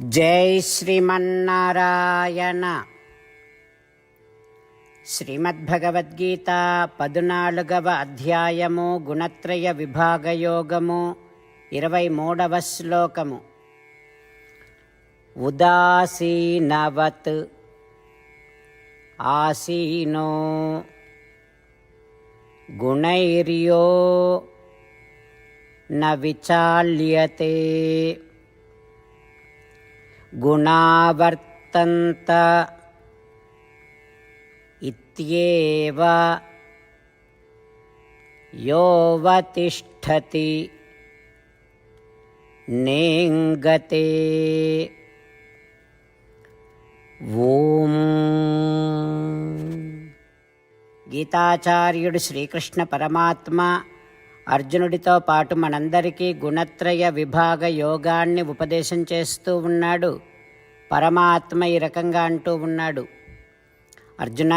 జై శ్రీమన్నారాయణ. శ్రీమద్భగవద్గీత పదునాలుగవ అధ్యాయము గుణత్రయ విభాగయోగము ఇరవై మూడవ శ్లోకము. ఉదాసీనవత్ ఆసీనో గుణైర్యో న విచాల్యతే గుణావర్తంత ఇత్యేవ యోవతిష్ఠతి నేంగతే ఓం గీతాచార్యుడు శ్రీకృష్ణ పరమాత్మ అర్జునుడితో పాటు మనందరికీ గుణత్రయ విభాగ యోగాన్ని ఉపదేశం చేస్తూ ఉన్నాడు. పరమాత్మ ఈ రకంగా అంటూ ఉన్నాడు. అర్జున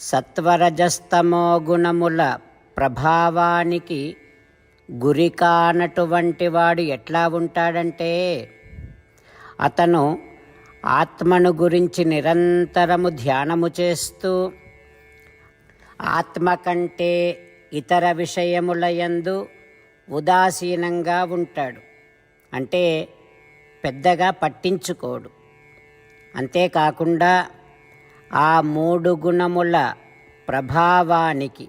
సత్వరజస్తమో గుణముల ప్రభావానికి గురి కానటువంటి వాడు ఎట్లా ఉంటాడంటే అతను ఆత్మను గురించి నిరంతరము ధ్యానము చేస్తూ ఆత్మ కంటే ఇతర విషయములయందు ఉదాసీనంగా ఉంటాడు. అంటే పెద్దగా పట్టించుకోడు. అంతేకాకుండా ఆ మూడు గుణముల ప్రభావానికి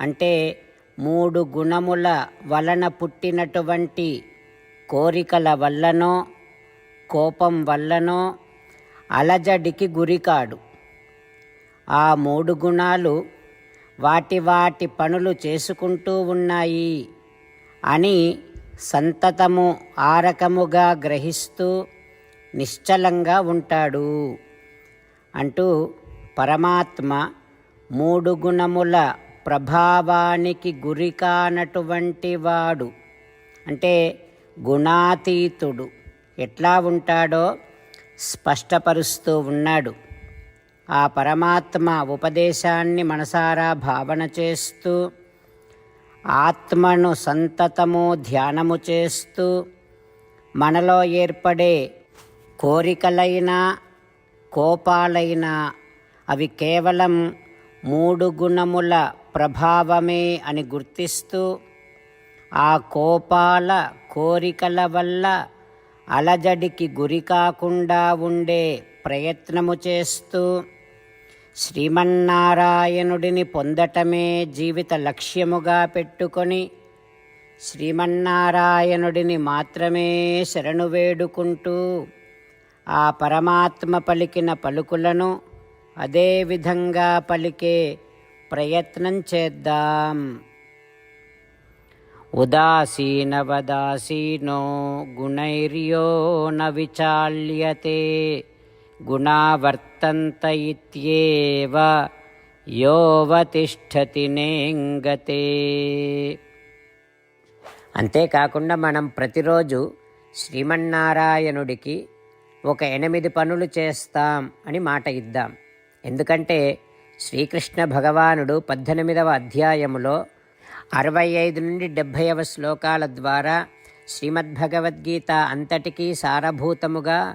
అంటే మూడు గుణముల వలన పుట్టినటువంటి కోరికల వల్లనో కోపం వల్లనో అలజడికి గురికాడు. ఆ మూడు గుణాలు వాటి వాటి పనులు చేసుకుంటూ ఉన్నాయి అని సంతతము ఆరకముగా గ్రహిస్తూ నిశ్చలంగా ఉంటాడు. అంటూ పరమాత్మ మూడు గుణముల ప్రభావానికి గురి కానటువంటి వాడు అంటే గుణాతీతుడు ఎట్లా ఉంటాడో స్పష్టపరుస్తూ ఉన్నాడు. ఆ పరమాత్మ ఉపదేశాన్ని మనసారా భావన చేస్తూ ఆత్మను సంతతము ధ్యానము చేస్తూ మనలో ఏర్పడే కోరికలైనా కోపాలైనా అవి కేవలం మూడు గుణముల ప్రభావమే అని గుర్తిస్తూ ఆ కోపాల కోరికల వల్ల అలజడికి గురి కాకుండా ఉండే ప్రయత్నము చేస్తూ శ్రీమన్నారాయణుడిని పొందటమే జీవిత లక్ష్యముగా పెట్టుకొని శ్రీమన్నారాయణుడిని మాత్రమే శరణు వేడుకుంటూ ఆ పరమాత్మ పలికిన పలుకులను అదే విధంగా పలికే ప్రయత్నం చేద్దాం. ఉదాసీనవదాసీనో గుణైర్యో న విచాల్యతే గుణావర్తంత ఇత్యేవ యోవతిష్ఠతి నేంగతే. అంతేకాకుండా మనం ప్రతిరోజు శ్రీమన్నారాయణుడికి ఒక ఎనిమిది పనులు చేస్తాం అని మాట ఇద్దాం. ఎందుకంటే శ్రీకృష్ణ భగవానుడు పద్దెనిమిదవ అధ్యాయములో అరవై ఐదు నుండి డెబ్భైవ శ్లోకాల ద్వారా శ్రీమద్భగవద్గీత అంతటికీ సారభూతముగా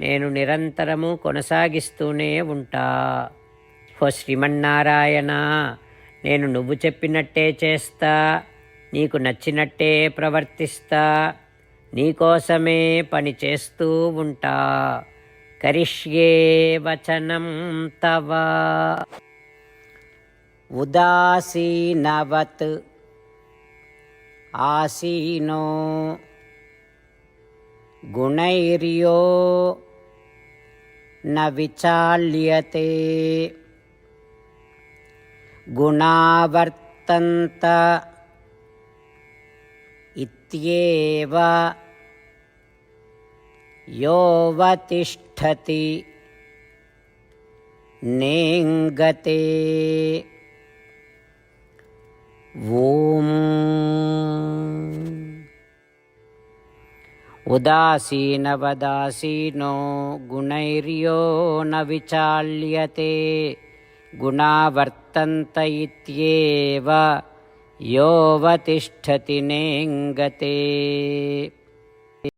నేను నిరంతరము కొనసాగిస్తూనే ఉంటా. ఓ శ్రీమన్నారాయణ నేను నువ్వు చెప్పినట్టే చేస్తా నీకు నచ్చినట్టే ప్రవర్తిస్తా నీకోసమే పని చేస్తూ ఉంటా. కరిష్యే వచనం తవ. ఉదాసీనవత్ ఆసీనో గుణైర్యో न विचाल्यते गुणावर्तन्त इत्येव योऽवतिष्ठति नेङ्गते ॐ उदासीनवदासीनो गुणैर्यो न विचाल्यते गुणावर्तन्त इत्येव योऽवतिष्ठति नेङ्गते